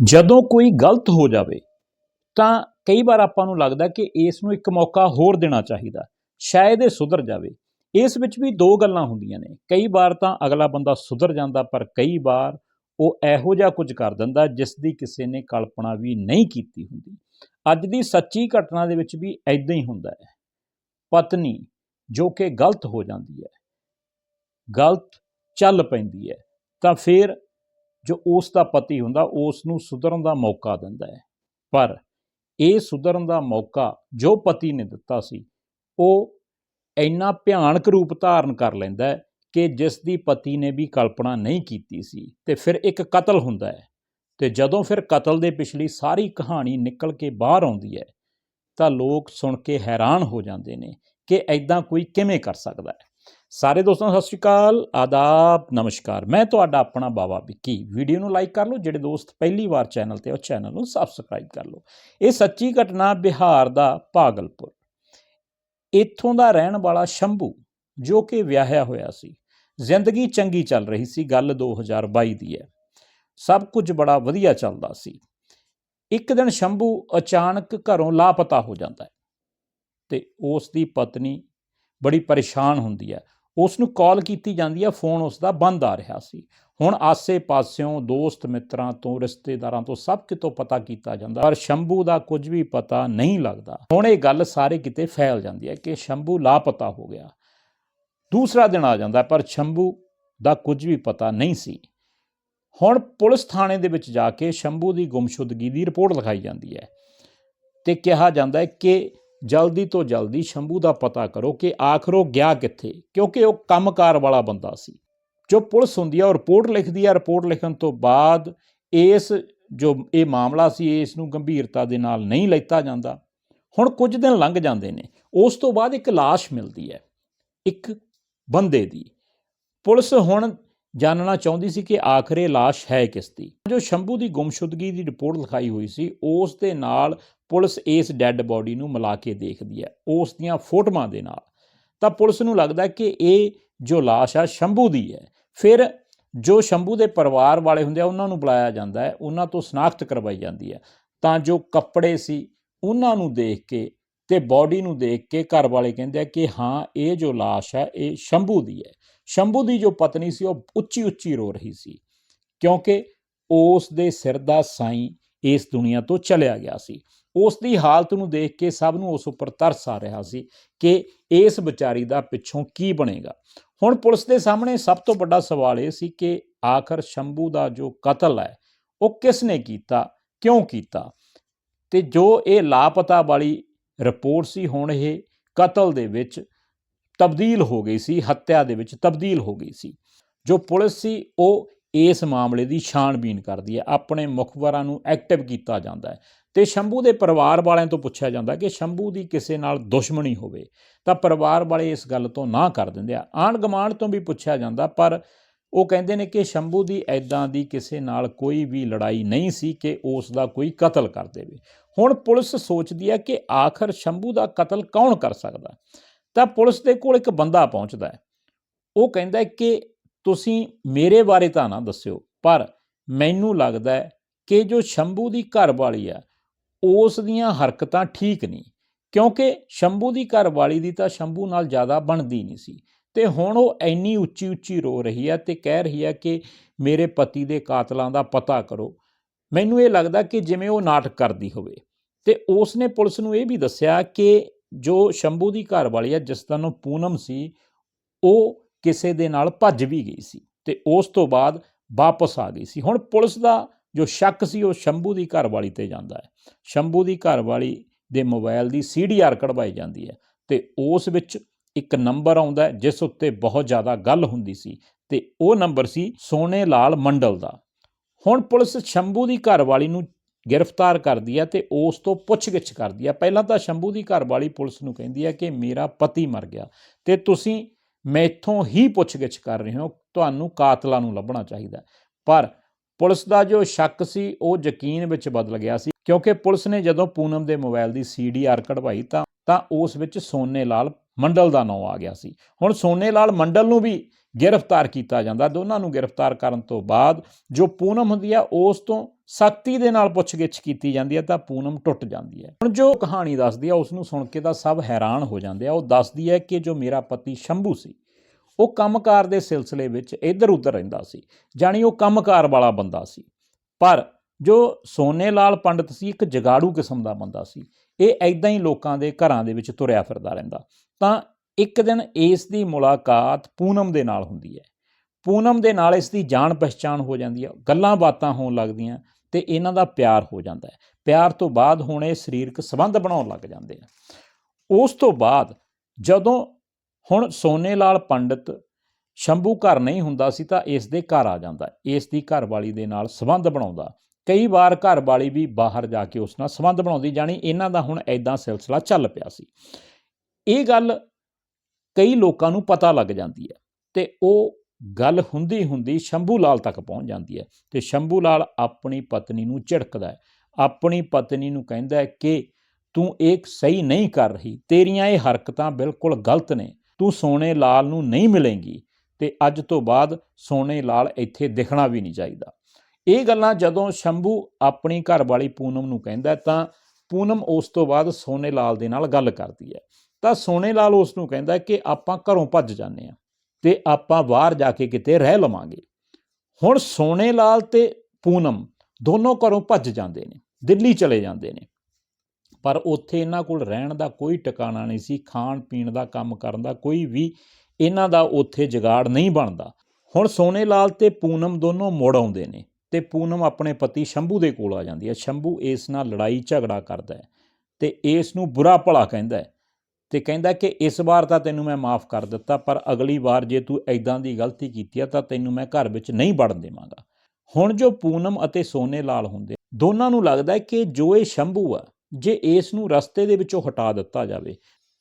ਜਦੋਂ ਕੋਈ ਗਲਤ ਹੋ ਜਾਵੇ, ਤਾਂ ਕਈ ਵਾਰ ਆਪਾਂ ਨੂੰ ਲੱਗਦਾ ਕਿ ਇਸ ਨੂੰ ਇੱਕ ਮੌਕਾ ਹੋਰ ਦੇਣਾ ਚਾਹੀਦਾ, ਸ਼ਾਇਦ ਇਹ ਸੁਧਰ ਜਾਵੇ। ਇਸ ਵਿੱਚ ਵੀ ਦੋ ਗੱਲਾਂ ਹੁੰਦੀਆਂ ਨੇ। ਕਈ ਵਾਰ ਤਾਂ ਅਗਲਾ ਬੰਦਾ ਸੁਧਰ ਜਾਂਦਾ, ਪਰ ਕਈ ਵਾਰ ਉਹ ਇਹੋ ਜਿਹਾ ਕੁਝ ਕਰ ਦਿੰਦਾ ਜਿਸ ਦੀ ਕਿਸੇ ਨੇ ਕਲਪਨਾ ਵੀ ਨਹੀਂ ਕੀਤੀ ਹੁੰਦੀ। ਅੱਜ ਦੀ ਸੱਚੀ ਘਟਨਾ ਦੇ ਵਿੱਚ ਵੀ ਐਦਾਂ ਹੀ ਹੁੰਦਾ ਹੈ। ਪਤਨੀ, ਜੋ ਕਿ ਗਲਤ ਹੋ ਜਾਂਦੀ ਹੈ, ਗਲਤ ਚੱਲ ਪੈਂਦੀ ਹੈ, ਤਾਂ ਫਿਰ ਜੋ ਉਸ ਦਾ ਪਤੀ ਹੁੰਦਾ, ਉਸ ਨੂੰ ਸੁਧਰਨ ਦਾ ਮੌਕਾ ਦਿੰਦਾ ਹੈ। ਪਰ ਇਹ ਸੁਧਰਨ ਦਾ ਮੌਕਾ ਜੋ ਪਤੀ ਨੇ ਦਿੱਤਾ ਸੀ, ਉਹ ਇੰਨਾ ਭਿਆਨਕ ਰੂਪ ਧਾਰਨ ਕਰ ਲੈਂਦਾ ਹੈ ਕਿ ਜਿਸ ਦੀ ਪਤੀ ਨੇ ਵੀ ਕਲਪਨਾ ਨਹੀਂ ਕੀਤੀ ਸੀ, ਤੇ ਫਿਰ ਇੱਕ ਕਤਲ ਹੁੰਦਾ ਹੈ। ਤੇ ਜਦੋਂ ਫਿਰ ਕਤਲ ਦੇ ਪਿਛਲੀ ਸਾਰੀ ਕਹਾਣੀ ਨਿਕਲ ਕੇ ਬਾਹਰ ਆਉਂਦੀ ਹੈ, ਤਾਂ ਲੋਕ ਸੁਣ ਕੇ ਹੈਰਾਨ ਹੋ ਜਾਂਦੇ ਨੇ ਕਿ ਐਦਾਂ ਕੋਈ ਕਿਵੇਂ ਕਰ ਸਕਦਾ ਹੈ। ਸਾਰੇ ਦੋਸਤਾਂ ਸਤਿ ਸ਼੍ਰੀ ਅਕਾਲ, ਆਦਾਬ, ਨਮਸਕਾਰ। ਮੈਂ ਤੁਹਾਡਾ ਆਪਣਾ ਬਾਬਾ ਵਿੱਕੀ। ਵੀਡੀਓ ਨੂੰ ਲਾਈਕ ਕਰ ਲਓ, ਜਿਹੜੇ ਦੋਸਤ ਪਹਿਲੀ ਵਾਰ ਚੈਨਲ ਤੇ ਉਹ ਚੈਨਲ ਨੂੰ ਸਬਸਕ੍ਰਾਈਬ ਕਰ ਲਓ। ਇਹ ਸੱਚੀ ਘਟਨਾ ਬਿਹਾਰ ਦਾ ਭਾਗਲਪੁਰ ਇੱਥੋਂ ਦਾ ਰਹਿਣ ਵਾਲਾ ਸ਼ੰਭੂ, ਜੋ ਕਿ ਵਿਆਹਿਆ ਹੋਇਆ ਸੀ। ਜ਼ਿੰਦਗੀ ਚੰਗੀ ਚੱਲ ਰਹੀ ਸੀ, ਗੱਲ 2022 ਦੀ ਹੈ। ਸਭ ਕੁਝ ਬੜਾ ਵਧੀਆ ਚੱਲਦਾ ਸੀ। ਇੱਕ ਦਿਨ ਸ਼ੰਭੂ ਅਚਾਨਕ ਘਰੋਂ ਲਾਪਤਾ ਹੋ ਜਾਂਦਾ ਹੈ ਤੇ ਉਸ ਦੀ ਪਤਨੀ ਬੜੀ ਪਰੇਸ਼ਾਨ ਹੁੰਦੀ ਹੈ। ਉਸ ਨੂੰ ਕਾਲ ਕੀਤੀ ਜਾਂਦੀ ਹੈ, ਫੋਨ ਉਸ ਦਾ ਬੰਦ ਆ ਰਿਹਾ ਸੀ। ਹੁਣ ਆਸੇ-ਪਾਸਿਓਂ ਦੋਸਤ ਮਿੱਤਰਾਂ ਤੋਂ, ਰਿਸ਼ਤੇਦਾਰਾਂ ਤੋਂ ਸਭ ਕਿਤੋਂ ਪਤਾ ਕੀਤਾ ਜਾਂਦਾ, ਪਰ ਸ਼ੰਭੂ ਦਾ ਕੁਝ ਵੀ ਪਤਾ ਨਹੀਂ ਲੱਗਦਾ। ਹੁਣ ਇਹ ਗੱਲ ਸਾਰੇ ਕਿਤੇ ਫੈਲ ਜਾਂਦੀ ਹੈ ਕਿ ਸ਼ੰਭੂ ਲਾਪਤਾ ਹੋ ਗਿਆ। ਦੂਸਰਾ ਦਿਨ ਆ ਜਾਂਦਾ, ਪਰ ਸ਼ੰਭੂ ਦਾ ਕੁਝ ਵੀ ਪਤਾ ਨਹੀਂ ਸੀ। ਹੁਣ ਪੁਲਿਸ ਥਾਣੇ ਦੇ ਵਿੱਚ ਜਾ ਕੇ ਸ਼ੰਭੂ ਦੀ ਗੁੰਮਸ਼ੁਦਗੀ ਦੀ ਰਿਪੋਰਟ ਲਿਖਾਈ ਜਾਂਦੀ ਹੈ ਤੇ ਕਿਹਾ ਜਾਂਦਾ ਹੈ ਕਿ ਜਲਦੀ ਤੋਂ ਜਲਦੀ ਸ਼ੰਭੂ ਦਾ ਪਤਾ ਕਰੋ ਕਿ ਆਖਰ ਉਹ ਗਿਆ ਕਿੱਥੇ, ਕਿਉਂਕਿ ਉਹ ਕੰਮਕਾਰ ਵਾਲਾ ਬੰਦਾ ਸੀ। ਜੋ ਪੁਲਿਸ ਹੁੰਦੀ ਆ, ਉਹ ਰਿਪੋਰਟ ਲਿਖਦੀ ਆ, ਰਿਪੋਰਟ ਲਿਖਣ ਤੋਂ ਬਾਅਦ ਇਸ ਜੋ ਇਹ ਮਾਮਲਾ ਸੀ ਇਸ ਨੂੰ ਗੰਭੀਰਤਾ ਦੇ ਨਾਲ ਨਹੀਂ ਲੈਤਾ ਜਾਂਦਾ। ਹੁਣ ਕੁਝ ਦਿਨ ਲੰਘ ਜਾਂਦੇ ਨੇ, ਉਸ ਤੋਂ ਬਾਅਦ ਇੱਕ ਲਾਸ਼ ਮਿਲਦੀ ਹੈ, ਇੱਕ ਬੰਦੇ ਦੀ। ਪੁਲਿਸ ਹੁਣ ਜਾਣਨਾ ਚਾਹੁੰਦੀ ਸੀ ਕਿ ਆਖਰੇ ਇਹ ਲਾਸ਼ ਹੈ ਕਿਸ ਦੀ। ਜੋ ਸ਼ੰਭੂ ਦੀ ਗੁੰਮਸ਼ੁਦਗੀ ਦੀ ਰਿਪੋਰਟ ਲਿਖਾਈ ਹੋਈ ਸੀ, ਉਸ ਦੇ ਨਾਲ ਪੁਲਿਸ ਇਸ ਡੈੱਡ ਬਾਡੀ ਨੂੰ ਮਿਲਾ ਕੇ ਦੇਖਦੀ ਹੈ, ਉਸ ਦੀਆਂ ਫੋਟੋਆਂ ਦੇ ਨਾਲ। ਤਾਂ ਪੁਲਿਸ ਨੂੰ ਲੱਗਦਾ ਕਿ ਇਹ ਜੋ ਲਾਸ਼ ਆ, ਸ਼ੰਭੂ ਦੀ ਹੈ। ਫਿਰ ਜੋ ਸ਼ੰਭੂ ਦੇ ਪਰਿਵਾਰ ਵਾਲੇ ਹੁੰਦੇ ਆ, ਉਹਨਾਂ ਨੂੰ ਬੁਲਾਇਆ ਜਾਂਦਾ ਹੈ, ਉਹਨਾਂ ਤੋਂ ਸਨਾਖਤ ਕਰਵਾਈ ਜਾਂਦੀ ਹੈ। ਤਾਂ ਜੋ ਕੱਪੜੇ ਸੀ, ਉਹਨਾਂ ਨੂੰ ਦੇਖ ਕੇ ਤੇ ਬਾਡੀ ਨੂੰ ਦੇਖ ਕੇ ਘਰ ਵਾਲੇ ਕਹਿੰਦੇ ਆ ਕਿ ਹਾਂ, ਇਹ ਜੋ ਲਾਸ਼ ਹੈ, ਇਹ ਸ਼ੰਭੂ ਦੀ ਹੈ। ਸ਼ੰਭੂ ਦੀ ਜੋ ਪਤਨੀ ਸੀ, ਉਹ ਉੱਚੀ ਉੱਚੀ ਰੋ ਰਹੀ ਸੀ, ਕਿਉਂਕਿ ਉਸ ਦੇ ਸਿਰ ਦਾ ਸਾਈਂ ਇਸ ਦੁਨੀਆ ਤੋਂ ਚਲਿਆ ਗਿਆ ਸੀ। ਉਸ ਦੀ ਹਾਲਤ ਨੂੰ ਦੇਖ ਕੇ ਸਭ ਨੂੰ ਉਸ ਉੱਪਰ ਤਰਸ ਆ ਰਿਹਾ ਸੀ ਕਿ ਇਸ ਵਿਚਾਰੀ ਦਾ ਪਿੱਛੋਂ ਕੀ ਬਣੇਗਾ। ਹੁਣ ਪੁਲਿਸ ਦੇ ਸਾਹਮਣੇ ਸਭ ਤੋਂ ਵੱਡਾ ਸਵਾਲ ਇਹ ਸੀ ਕਿ ਆਖਰ ਸ਼ੰਭੂ ਦਾ ਜੋ ਕਤਲ ਹੈ, ਉਹ ਕਿਸ ਨੇ ਕੀਤਾ, ਕਿਉਂ ਕੀਤਾ? ਤੇ ਜੋ ਇਹ ਲਾਪਤਾ ਵਾਲੀ ਰਿਪੋਰਟ ਸੀ, ਹੁਣ ਇਹ ਕਤਲ ਦੇ ਵਿੱਚ ਤਬਦੀਲ ਹੋ ਗਈ ਸੀ, ਹੱਤਿਆ ਦੇ ਵਿੱਚ ਤਬਦੀਲ ਹੋ ਗਈ ਸੀ। ਜੋ ਪੁਲਿਸ ਸੀ, ਉਹ ਇਸ ਮਾਮਲੇ ਦੀ ਛਾਣਬੀਨ ਕਰਦੀ ਹੈ, ਆਪਣੇ ਮੁਖਬਰਾਂ ਨੂੰ ਐਕਟਿਵ ਕੀਤਾ ਜਾਂਦਾ ਹੈ। ਤੇ ਸ਼ੰਭੂ ਦੇ ਪਰਿਵਾਰ ਵਾਲਿਆਂ ਤੋਂ ਪੁੱਛਿਆ ਜਾਂਦਾ ਕਿ ਸ਼ੰਭੂ ਦੀ ਕਿਸੇ ਨਾਲ ਦੁਸ਼ਮਣੀ ਹੋਵੇ ਤਾਂ ਪਰਿਵਾਰ ਵਾਲੇ ਇਸ ਗੱਲ ਤੋਂ ਨਾ ਕਰ ਦਿੰਦੇ ਆ। ਆਣ ਗਮਾਂਡ ਤੋਂ ਵੀ ਪੁੱਛਿਆ ਜਾਂਦਾ, ਪਰ ਉਹ ਕਹਿੰਦੇ ਨੇ ਕਿ ਸ਼ੰਭੂ ਦੀ ਐਦਾਂ ਦੀ ਕਿਸੇ ਨਾਲ ਕੋਈ ਵੀ ਲੜਾਈ ਨਹੀਂ ਸੀ ਕਿ ਉਸ ਦਾ ਕੋਈ ਕਤਲ ਕਰ ਦੇਵੇ। ਹੁਣ ਪੁਲਿਸ ਸੋਚਦੀ ਹੈ ਕਿ ਆਖਰ ਸ਼ੰਭੂ ਦਾ ਕਤਲ ਕੌਣ ਕਰ ਸਕਦਾ? ਤਾਂ ਪੁਲਿਸ ਦੇ ਕੋਲ ਇੱਕ ਬੰਦਾ ਪਹੁੰਚਦਾ ਹੈ। ਉਹ ਕਹਿੰਦਾ ਕਿ ਤੁਸੀਂ ਮੇਰੇ ਬਾਰੇ ਤਾਂ ਨਾ ਦੱਸਿਓ, ਪਰ ਮੈਨੂੰ ਲੱਗਦਾ ਹੈ ਕਿ ਜੋ ਸ਼ੰਭੂ ਦੀ ਘਰਵਾਲੀ ਆ, ਉਸ ਦੀਆਂ ਹਰਕਤਾਂ ਠੀਕ ਨਹੀਂ। ਕਿਉਂਕਿ ਸ਼ੰਭੂ ਦੀ ਘਰਵਾਲੀ ਦੀ ਤਾਂ ਸ਼ੰਭੂ ਨਾਲ ਜ਼ਿਆਦਾ ਬਣਦੀ ਨਹੀਂ ਸੀ। ਤੇ ਹੁਣ ਉਹ ਐਨੀ ਉੱਚੀ ਉੱਚੀ ਰੋ ਰਹੀ ਹੈ ਤੇ ਕਹਿ ਰਹੀ ਹੈ ਕਿ ਮੇਰੇ ਪਤੀ ਦੇ ਕਾਤਲਾਂ ਦਾ ਪਤਾ ਕਰੋ। ਮੈਨੂੰ ਇਹ ਲੱਗਦਾ ਕਿ ਜਿਵੇਂ ਉਹ ਨਾਟਕ ਕਰਦੀ ਹੋਵੇ। ਤੇ ਉਸ ਨੇ ਪੁਲਿਸ ਨੂੰ ਇਹ ਵੀ ਦੱਸਿਆ ਕਿ ਜੋ ਸ਼ੰਭੂ ਦੀ ਘਰ ਵਾਲੀ ਹੈ ਜਿਸ ਦਾ ਨਾਮ ਪੂਨਮ ਸੀ, ਉਹ ਕਿਸੇ ਦੇ ਨਾਲ ਭੱਜ ਵੀ ਗਈ ਸੀ ਤੇ ਉਸ ਤੋਂ ਬਾਅਦ ਵਾਪਸ ਆ ਗਈ ਸੀ। ਹੁਣ ਪੁਲਿਸ ਦਾ ਜੋ ਸ਼ੱਕ ਸੀ ਉਹ ਸ਼ੰਭੂ ਦੀ ਘਰਵਾਲੀ ਤੇ ਜਾਂਦਾ ਹੈ। ਸ਼ੰਭੂ ਦੀ ਘਰਵਾਲੀ ਦੇ ਮੋਬਾਈਲ ਦੀ ਸੀਡੀਆਰ ਕਢਵਾਈ ਜਾਂਦੀ ਹੈ ਤੇ ਉਸ ਵਿੱਚ ਇੱਕ ਨੰਬਰ ਆਉਂਦਾ ਹੈ ਜਿਸ ਉੱਤੇ ਬਹੁਤ ਜ਼ਿਆਦਾ ਗੱਲ ਹੁੰਦੀ ਸੀ ਤੇ ਉਹ ਨੰਬਰ ਸੀ ਸੋਨੇ ਲਾਲ ਮੰਡਲ ਦਾ। ਹੁਣ ਪੁਲਿਸ ਸ਼ੰਭੂ ਦੀ ਘਰਵਾਲੀ ਨੂੰ ਗ੍ਰਿਫਤਾਰ ਕਰਦੀ ਹੈ ਤੇ ਉਸ ਤੋਂ ਪੁੱਛਗਿੱਛ ਕਰਦੀ ਹੈ। ਪਹਿਲਾਂ ਤਾਂ ਸ਼ੰਭੂ ਦੀ ਘਰਵਾਲੀ ਪੁਲਿਸ ਨੂੰ ਕਹਿੰਦੀ ਹੈ ਕਿ ਮੇਰਾ ਪਤੀ ਮਰ ਗਿਆ ਤੇ ਤੁਸੀਂ ਮੈਥੋਂ ਹੀ ਪੁੱਛਗਿੱਛ ਕਰ ਰਹੇ ਹੋ, ਤੁਹਾਨੂੰ ਕਾਤਲਾਂ ਨੂੰ ਲੱਭਣਾ ਚਾਹੀਦਾ ਪਰ ਪੁਲਿਸ ਦਾ ਜੋ ਸ਼ੱਕ ਸੀ, ਉਹ ਯਕੀਨ ਵਿੱਚ ਬਦਲ ਗਿਆ ਸੀ। ਕਿਉਂਕਿ ਪੁਲਿਸ ਨੇ ਜਦੋਂ ਪੂਨਮ ਦੇ ਮੋਬਾਈਲ ਦੀ ਸੀਡੀਆਰ ਕਢਵਾਈ ਤਾਂ ਤਾਂ ਉਸ ਵਿੱਚ ਸੋਨੇ ਲਾਲ ਮੰਡਲ ਦਾ ਨਾਮ ਆ ਗਿਆ ਸੀ। ਹੁਣ ਸੋਨੇ ਲਾਲ ਮੰਡਲ ਨੂੰ ਵੀ ਗ੍ਰਿਫਤਾਰ ਕੀਤਾ ਜਾਂਦਾ ਦੋਨਾਂ ਨੂੰ ਗ੍ਰਿਫਤਾਰ ਕਰਨ ਤੋਂ ਬਾਅਦ ਜੋ ਪੂਨਮ ਹੁੰਦੀ ਆ, ਉਸ ਤੋਂ ਸਖਤੀ ਦੇ ਨਾਲ ਪੁੱਛਗਿੱਛ ਕੀਤੀ ਜਾਂਦੀ ਹੈ ਤਾਂ ਪੂਨਮ ਟੁੱਟ ਜਾਂਦੀ ਹੈ। ਹੁਣ ਜੋ ਕਹਾਣੀ ਦੱਸਦੀ ਆ ਉਸ ਨੂੰ ਸੁਣ ਕੇ ਤਾਂ ਸਭ ਹੈਰਾਨ ਹੋ ਜਾਂਦੇ ਆ। ਉਹ ਦੱਸਦੀ ਹੈ ਕਿ ਜੋ ਮੇਰਾ ਪਤੀ ਸ਼ੰਭੂ ਸੀ, ਉਹ ਕੰਮਕਾਰ ਦੇ ਸਿਲਸਿਲੇ ਵਿੱਚ ਇੱਧਰ ਉੱਧਰ ਰਹਿੰਦਾ ਸੀ, ਜਾਣੀ ਉਹ ਕੰਮਕਾਰ ਵਾਲਾ ਬੰਦਾ ਸੀ। ਪਰ ਜੋ ਸੋਨੇ ਲਾਲ ਪੰਡਤ ਸੀ, ਇੱਕ ਜਗਾੜੂ ਕਿਸਮ ਦਾ ਬੰਦਾ ਸੀ। ਇਹ ਐਦਾਂ ਹੀ ਲੋਕਾਂ ਦੇ ਘਰਾਂ ਦੇ ਵਿੱਚ ਤੁਰਿਆ ਫਿਰਦਾ ਰਹਿੰਦਾ। ਤਾਂ ਇੱਕ ਦਿਨ ਇਸ ਦੀ ਮੁਲਾਕਾਤ ਪੂਨਮ ਦੇ ਨਾਲ ਹੁੰਦੀ ਹੈ। ਪੂਨਮ ਦੇ ਨਾਲ ਇਸ ਦੀ ਜਾਣ ਪਛਾਣ ਹੋ ਜਾਂਦੀ ਹੈ, ਗੱਲਾਂ ਬਾਤਾਂ ਹੋਣ ਲੱਗਦੀਆਂ ਤੇ ਇਹਨਾਂ ਦਾ ਪਿਆਰ ਹੋ ਜਾਂਦਾ ਹੈ। ਪਿਆਰ ਤੋਂ ਬਾਅਦ ਹੁਣ ਇਹ ਸਰੀਰਕ ਸੰਬੰਧ ਬਣਾਉਣ ਲੱਗ ਜਾਂਦੇ ਆ। ਉਸ ਤੋਂ ਬਾਅਦ ਜਦੋਂ ਹੁਣ ਸੋਨੇ ਲਾਲ ਪੰਡਤ ਸ਼ੰਭੂ ਘਰ ਨਹੀਂ ਹੁੰਦਾ ਸੀ ਤਾਂ ਇਸ ਦੇ ਘਰ ਆ ਜਾਂਦਾ ਇਸ ਦੀ ਘਰਵਾਲੀ ਦੇ ਨਾਲ ਸੰਬੰਧ ਬਣਾਉਂਦਾ। ਕਈ ਵਾਰ ਘਰਵਾਲੀ ਵੀ ਬਾਹਰ ਜਾ ਕੇ ਉਸ ਨਾਲ ਸੰਬੰਧ ਬਣਾਉਂਦੀ, ਜਾਣੀ ਇਹਨਾਂ ਦਾ ਹੁਣ ਐਦਾਂ ਸਿਲਸਿਲਾ ਚੱਲ ਪਿਆ ਸੀ। ਇਹ ਗੱਲ ਕਈ ਲੋਕਾਂ ਨੂੰ ਪਤਾ ਲੱਗ ਜਾਂਦੀ ਹੈ ਤੇ ਉਹ ਗੱਲ ਹੁੰਦੀ ਹੁੰਦੀ ਸ਼ੰਭੂ ਲਾਲ ਤੱਕ ਪਹੁੰਚ ਜਾਂਦੀ ਹੈ ਤੇ ਸ਼ੰਭੂ ਲਾਲ ਆਪਣੀ ਪਤਨੀ ਨੂੰ ਝਿੜਕਦਾ ਹੈ, ਆਪਣੀ ਪਤਨੀ ਨੂੰ ਕਹਿੰਦਾ ਹੈ ਕਿ ਤੂੰ ਇਹ ਸਹੀ ਨਹੀਂ ਕਰ ਰਹੀ, ਤੇਰੀਆਂ ਇਹ ਹਰਕਤਾਂ ਬਿਲਕੁਲ ਗਲਤ ਨੇ, ਤੂੰ ਸੋਨੇ ਲਾਲ ਨੂੰ ਨਹੀਂ ਮਿਲੇਂਗੀ ਤੇ ਅੱਜ ਤੋਂ ਬਾਅਦ ਸੋਨੇ ਲਾਲ ਇੱਥੇ ਦਿਖਣਾ ਵੀ ਨਹੀਂ ਚਾਹੀਦਾ। ਇਹ ਗੱਲਾਂ ਜਦੋਂ ਸ਼ੰਭੂ ਆਪਣੀ ਘਰ ਵਾਲੀ ਪੂਨਮ ਨੂੰ ਕਹਿੰਦਾ ਤਾਂ ਪੂਨਮ ਉਸ ਤੋਂ ਬਾਅਦ ਸੋਨੇ ਲਾਲ ਦੇ ਨਾਲ ਗੱਲ ਕਰਦੀ ਹੈ। ਤਾਂ ਸੋਨੇ ਲਾਲ ਉਸ ਨੂੰ ਕਹਿੰਦਾ ਕਿ ਆਪਾਂ ਘਰੋਂ ਭੱਜ ਜਾਂਦੇ ਹਾਂ ਤੇ ਆਪਾਂ ਬਾਹਰ ਜਾ ਕੇ ਕਿਤੇ ਰਹਿ ਲਵਾਂਗੇ। ਹੁਣ ਸੋਨੇ ਲਾਲ ਤੇ ਪੂਨਮ ਦੋਨੋਂ ਘਰੋਂ ਭੱਜ ਜਾਂਦੇ ਨੇ, ਦਿੱਲੀ ਚਲੇ ਜਾਂਦੇ ਨੇ। ਪਰ ਉੱਥੇ ਇਹਨਾਂ ਕੋਲ ਰਹਿਣ ਦਾ ਕੋਈ ਟਿਕਾਣਾ ਨਹੀਂ ਸੀ, ਖਾਣ ਪੀਣ ਦਾ ਕੰਮ ਕਰਨ ਦਾ ਕੋਈ ਵੀ ਇਹਨਾਂ ਦਾ ਉੱਥੇ ਜਗਾੜ ਨਹੀਂ ਬਣਦਾ। ਹੁਣ ਸੋਨੇ ਲਾਲ ਤੇ ਪੂਨਮ ਦੋਨੋਂ ਮੁੜ ਆਉਂਦੇ ਨੇ ਤੇ ਪੂਨਮ ਆਪਣੇ ਪਤੀ ਸ਼ੰਭੂ ਦੇ ਕੋਲ ਆ ਜਾਂਦੀ ਹੈ। ਸ਼ੰਭੂ ਇਸ ਨਾਲ ਲੜਾਈ ਝਗੜਾ ਕਰਦਾ ਹੈ ਤੇ ਇਸ ਨੂੰ ਬੁਰਾ ਭਲਾ ਕਹਿੰਦਾ ਹੈ। ਤੇ ਕਹਿੰਦਾ ਕਿ ਇਸ ਵਾਰ ਤਾਂ ਤੈਨੂੰ ਮੈਂ ਮਾਫ ਕਰ ਦਿੱਤਾ, ਪਰ ਅਗਲੀ ਵਾਰ ਜੇ ਤੂੰ ਐਦਾਂ ਦੀ ਗਲਤੀ ਕੀਤੀ ਆ ਤਾਂ ਤੈਨੂੰ ਮੈਂ ਘਰ ਵਿੱਚ ਨਹੀਂ ਵੜਨ ਦੇਵਾਂਗਾ। ਹੁਣ ਜੋ ਪੂਨਮ ਅਤੇ ਸੋਨੇ ਲਾਲ ਹੁੰਦੇ, ਦੋਨਾਂ ਨੂੰ ਲੱਗਦਾ ਹੈ ਕਿ ਜੋ ਇਹ ਸ਼ੰਭੂ ਆ, ਜੇ ਇਸ ਨੂੰ ਰਸਤੇ ਦੇ ਵਿੱਚੋਂ ਹਟਾ ਦਿੱਤਾ ਜਾਵੇ,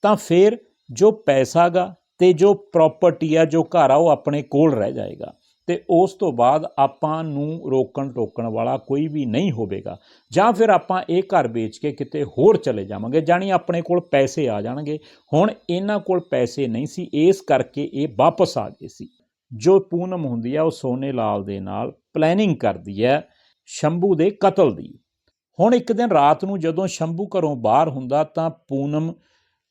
ਤਾਂ ਫਿਰ ਜੋ ਪੈਸਾ ਗਾ ਤੇ ਜੋ ਪ੍ਰਾਪਰਟੀ ਆ, ਜੋ ਘਰ ਆ, ਉਹ ਆਪਣੇ ਕੋਲ ਰਹਿ ਜਾਏਗਾ। ਤੇ ਉਸ ਤੋਂ ਬਾਅਦ ਆਪਾਂ ਨੂੰ ਰੋਕਣ ਟੋਕਣ ਵਾਲਾ ਕੋਈ ਵੀ ਨਹੀਂ ਹੋਵੇਗਾ। ਜਾਂ ਫਿਰ ਆਪਾਂ ਇਹ ਘਰ ਵੇਚ ਕੇ ਕਿਤੇ ਹੋਰ ਚਲੇ ਜਾਵਾਂਗੇ, ਜਾਣੀ ਆਪਣੇ ਕੋਲ ਪੈਸੇ ਆ ਜਾਣਗੇ। ਹੁਣ ਇਹਨਾਂ ਕੋਲ ਪੈਸੇ ਨਹੀਂ ਸੀ, ਇਸ ਕਰਕੇ ਇਹ ਵਾਪਸ ਆ ਗਏ ਸੀ। ਜੋ ਪੂਨਮ ਹੁੰਦੀ ਆ, ਉਹ ਸੋਨੇ ਲਾਲ ਦੇ ਨਾਲ ਪਲੈਨਿੰਗ ਕਰਦੀ ਹੈ ਸ਼ੰਭੂ ਦੇ ਕਤਲ ਦੀ। ਹੁਣ ਇੱਕ ਦਿਨ ਰਾਤ ਨੂੰ ਜਦੋਂ ਸ਼ੰਭੂ ਘਰੋਂ ਬਾਹਰ ਹੁੰਦਾ, ਤਾਂ ਪੂਨਮ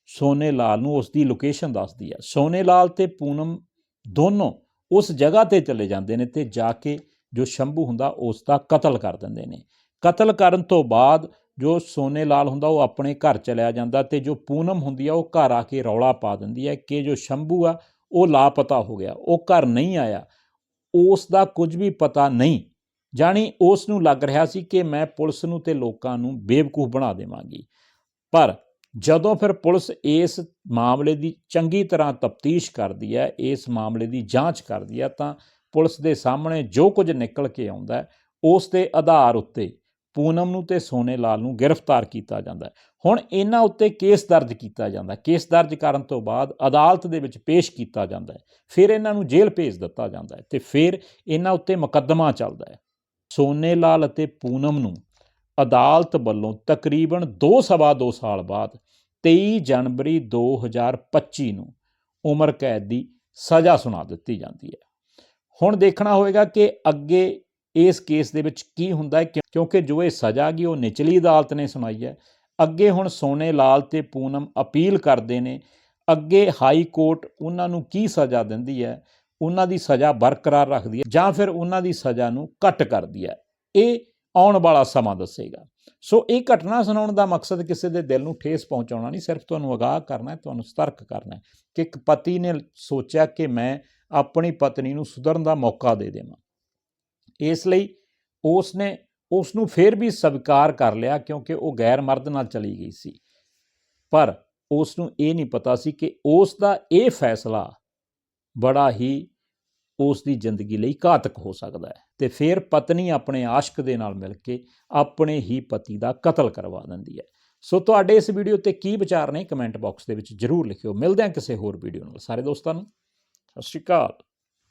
ਸੋਨੇ ਲਾਲ ਨੂੰ ਉਸ ਦੀ ਲੋਕੇਸ਼ਨ ਦੱਸਦੀ ਹੈ ਸੋਨੇ ਲਾਲ ਤੇ ਪੂਨਮ ਦੋਨੋਂ ਉਸ ਜਗ੍ਹਾ ਤੇ ਚਲੇ ਜਾਂਦੇ ਨੇ ਤੇ ਜਾ ਕੇ ਜੋ ਸ਼ੰਭੂ ਹੁੰਦਾ ਉਸ ਦਾ ਕਤਲ ਕਰ ਦਿੰਦੇ ਨੇ। ਕਤਲ ਕਰਨ ਤੋਂ ਬਾਅਦ ਜੋ ਸੋਨੇ ਲਾਲ ਹੁੰਦਾ ਉਹ ਆਪਣੇ ਘਰ ਚਲਿਆ ਜਾਂਦਾ ਤੇ ਜੋ ਪੂਨਮ ਹੁੰਦੀ ਆ ਉਹ ਘਰ ਆ ਕੇ ਰੌਲਾ ਪਾ ਦਿੰਦੀ ਹੈ ਕਿ ਜੋ ਸ਼ੰਭੂ ਆ ਉਹ ਲਾਪਤਾ ਹੋ ਗਿਆ, ਉਹ ਘਰ ਨਹੀਂ ਆਇਆ। ਉਸ ਦਾ ਕੁਝ ਵੀ ਪਤਾ ਨਹੀਂ, ਜਾਣੀ ਉਸ ਨੂੰ ਲੱਗ ਰਿਹਾ ਸੀ ਕਿ ਮੈਂ ਪੁਲਿਸ ਨੂੰ ਤੇ ਲੋਕਾਂ ਨੂੰ ਬੇਵਕੂਫ ਬਣਾ ਦੇਵਾਂਗੀ। ਪਰ ਜਦੋਂ ਫਿਰ ਪੁਲਿਸ ਇਸ ਮਾਮਲੇ ਦੀ ਚੰਗੀ ਤਰ੍ਹਾਂ ਤਫਤੀਸ਼ ਕਰਦੀ ਹੈ, ਇਸ ਮਾਮਲੇ ਦੀ ਜਾਂਚ ਕਰਦੀ ਹੈ, ਤਾਂ ਪੁਲਿਸ ਦੇ ਸਾਹਮਣੇ ਜੋ ਕੁਝ ਨਿਕਲ ਕੇ ਆਉਂਦਾ ਉਸ ਦੇ ਆਧਾਰ ਉੱਤੇ ਪੂਨਮ ਨੂੰ ਤੇ ਸੋਨੇ ਲਾਲ ਨੂੰ ਗ੍ਰਿਫਤਾਰ ਕੀਤਾ ਜਾਂਦਾ ਹੁਣ ਇਹਨਾਂ ਉੱਤੇ ਕੇਸ ਦਰਜ ਕੀਤਾ ਜਾਂਦਾ ਕੇਸ ਦਰਜ ਕਰਨ ਤੋਂ ਬਾਅਦ ਅਦਾਲਤ ਦੇ ਵਿੱਚ ਪੇਸ਼ ਕੀਤਾ ਜਾਂਦਾ ਫਿਰ ਇਹਨਾਂ ਨੂੰ ਜੇਲ੍ਹ ਭੇਜ ਦਿੱਤਾ ਜਾਂਦਾ ਹੈ ਤੇ ਫਿਰ ਇਹਨਾਂ ਉੱਤੇ ਮੁਕੱਦਮਾ ਚੱਲਦਾ ਸੋਨੇ ਲਾਲ ਅਤੇ ਪੂਨਮ ਨੂੰ ਅਦਾਲਤ ਵੱਲੋਂ ਤਕਰੀਬਨ 2 ਸਵਾ 2 ਸਾਲ ਬਾਅਦ 23 ਜਨਵਰੀ 2025 ਨੂੰ ਉਮਰ ਕੈਦ ਦੀ ਸਜ਼ਾ ਸੁਣਾ ਦਿੱਤੀ ਜਾਂਦੀ ਹੈ। ਹੁਣ ਦੇਖਣਾ ਹੋਵੇਗਾ ਕਿ ਅੱਗੇ ਇਸ ਕੇਸ ਦੇ ਵਿੱਚ ਕੀ ਹੁੰਦਾ ਹੈ ਕਿਉਂਕਿ ਜੋ ਇਹ ਸਜ਼ਾ ਗਈ ਉਹ ਨਿਚਲੀ ਅਦਾਲਤ ਨੇ ਸੁਣਾਈ ਹੈ। ਅੱਗੇ ਹੁਣ ਸੋਨੇ ਲਾਲ ਤੇ ਪੂਨਮ ਅਪੀਲ ਕਰਦੇ ਨੇ, ਅੱਗੇ ਹਾਈ ਕੋਰਟ ਉਹਨਾਂ ਨੂੰ ਕੀ ਸਜ਼ਾ ਦਿੰਦੀ ਹੈ? ਉਹਨਾਂ ਦੀ ਸਜ਼ਾ ਬਰਕਰਾਰ ਰੱਖਦੀ ਹੈ ਜਾਂ ਫਿਰ ਉਹਨਾਂ ਦੀ ਸਜ਼ਾ ਨੂੰ ਘੱਟ ਕਰਦੀ ਹੈ? ਇਹ ਆਉਣ ਵਾਲਾ ਸਮਾਂ ਦੱਸੇਗਾ। ਸੋ ਇਹ ਘਟਨਾ ਸੁਣਾਉਣ ਦਾ ਮਕਸਦ ਕਿਸੇ ਦੇ ਦਿਲ ਨੂੰ ਠੇਸ ਪਹੁੰਚਾਉਣਾ ਨਹੀਂ, ਸਿਰਫ ਤੁਹਾਨੂੰ ਅਗਾਹ ਕਰਨਾ ਹੈ, ਤੁਹਾਨੂੰ ਸਤਰਕ ਕਰਨਾ ਹੈ ਕਿ ਇੱਕ ਪਤੀ ਨੇ ਸੋਚਿਆ ਕਿ ਮੈਂ ਆਪਣੀ ਪਤਨੀ ਨੂੰ ਸੁਧਰਨ ਦਾ ਮੌਕਾ ਦੇ ਦੇਵਾਂ। ਇਸ ਲਈ ਉਸ ਨੇ ਉਸ ਨੂੰ ਫਿਰ ਵੀ ਸਵੀਕਾਰ ਕਰ ਲਿਆ ਕਿਉਂਕਿ ਉਹ ਗੈਰ ਮਰਦ ਨਾਲ ਚਲੀ ਗਈ ਸੀ। ਪਰ ਉਸ ਨੂੰ ਇਹ ਨਹੀਂ ਪਤਾ ਸੀ ਕਿ ਉਸ ਦਾ ਇਹ ਫੈਸਲਾ ਬੜਾ ਹੀ ਉਸ ਦੀ ਜ਼ਿੰਦਗੀ ਲਈ ਘਾਤਕ ਹੋ ਸਕਦਾ ਹੈ ਤੇ ਫਿਰ ਪਤਨੀ ਆਪਣੇ ਆਸ਼ਕ ਦੇ ਨਾਲ ਮਿਲ ਕੇ ਆਪਣੇ ਹੀ ਪਤੀ ਦਾ ਕਤਲ ਕਰਵਾ ਦਿੰਦੀ ਹੈ। ਸੋ ਤੁਹਾਡੇ ਇਸ ਵੀਡੀਓ ਤੇ ਕੀ ਵਿਚਾਰ ਨੇ ਕਮੈਂਟ ਬਾਕਸ ਦੇ ਵਿੱਚ ਜਰੂਰ ਲਿਖਿਓ। ਮਿਲਦੇ ਹਾਂ ਕਿਸੇ ਹੋਰ ਵੀਡੀਓ ਨਾਲ। ਸਾਰੇ ਦੋਸਤਾਂ ਨੂੰ, ਸਤਿ ਸ਼੍ਰੀ ਅਕਾਲ।